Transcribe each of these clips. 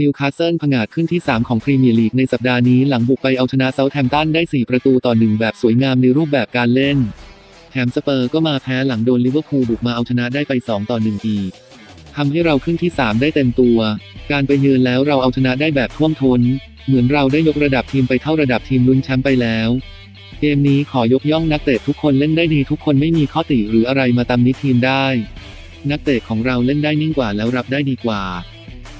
นิวคาสเซิลผงาดขึ้นที่ 3 ของพรีเมียร์ลีกในสัปดาห์นี้หลังบุกไปเอาชนะเซาแฮมป์ตันได้ 4 ประตูต่อ 1 แบบสวยงามในรูปแบบการเล่น แถมสเปอร์ก็มาแพ้หลังโดนลิเวอร์พูลบุกมาเอาชนะได้ไป 2 ต่อ 1 อีกทำให้เราขึ้นที่ 3 ได้เต็มตัว การไปเยือนแล้วเราเอาชนะได้แบบท่วมท้น เหมือนเราได้ยกระดับทีมไปเท่าระดับทีมลุ้นแชมป์ไปแล้ว เกมนี้ขอยกย่องนักเตะทุกคนเล่นได้ดีทุกคนไม่มีข้อติหรืออะไรมาตำนิทีมได้ นักเตะของเราเล่นได้นิ่งกว่าแล้วรับได้ดีกว่า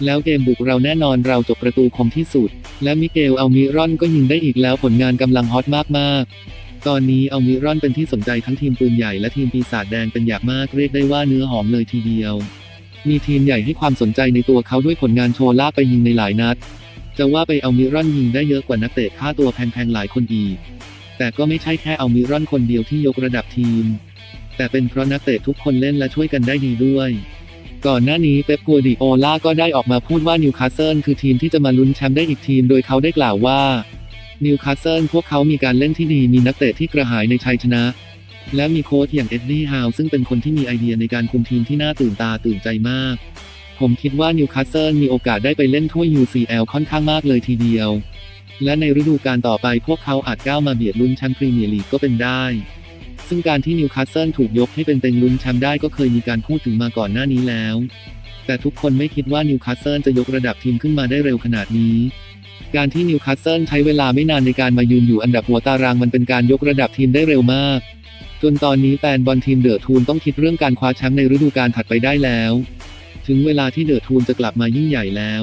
แล้วเกมบุกเราแน่นอนเราจบประตูคมที่สุด และมิเกลเอามิรอนก็ยิงได้อีกแล้วผลงานกำลังฮอตมากๆ ตอนนี้เอามิรอนเป็นที่สนใจทั้งทีมปืนใหญ่และทีมปีศาจแดงเป็นอย่างมากเรียกได้ว่าเนื้อหอมเลยทีเดียว มีทีมใหญ่ให้ความสนใจในตัวเขาด้วยผลงานโชว์ลากไปยิงในหลายนัด จะว่าไปเอามิรอนยิงได้เยอะกว่านักเตะค่าตัวแพงๆหลายคนอีก แต่ก็ไม่ใช่แค่เอามิรอนคนเดียวที่ยกระดับทีม แต่เป็นเพราะนักเตะทุกคนเล่นและช่วยกันได้ดีด้วย ก่อนหน้านี้เป๊ปกัวดิโอลาก็ได้ออกมาพูดว่านิวคาสเซิลคือทีมที่จะมาลุ้นแชมป์ได้อีกทีมโดยเขาได้กล่าวว่านิวคาสเซิลพวกเขามีการเล่นที่ดีมีนักเตะที่กระหายในชัยชนะ และมีโค้ชอย่างเอ็ดดี้ฮาวซึ่งเป็นคนที่มีไอเดียในการคุมทีมที่น่าตื่นตาตื่นใจมาก ผมคิดว่านิวคาสเซิลมีโอกาสได้ไปเล่นถ้วย UCL ค่อนข้างมากเลยทีเดียว และในฤดูกาลต่อไปพวกเขาอาจก้าวมาเบียดลุ้นแชมป์พรีเมียร์ลีกก็เป็นได้ ซึ่งการที่นิวคาสเซิลถูกยกให้เป็นเต็งลุ้นแชมป์ได้ก็เคยมีการพูดถึงมาก่อนหน้านี้แล้ว แต่ทุกคนไม่คิดว่านิวคาสเซิลจะยกระดับทีมขึ้นมาได้เร็วขนาดนี้ การที่นิวคาสเซิลใช้เวลาไม่นานในการมายืนอยู่อันดับหัวตารางมันเป็นการยกระดับทีมได้เร็วมาก จนตอนนี้แฟนบอลทีมเดอะทูนต้องคิดเรื่องการคว้าแชมป์ในฤดูกาลถัดไปได้แล้ว ถึงเวลาที่เดอะทูนจะกลับมายิ่งใหญ่แล้ว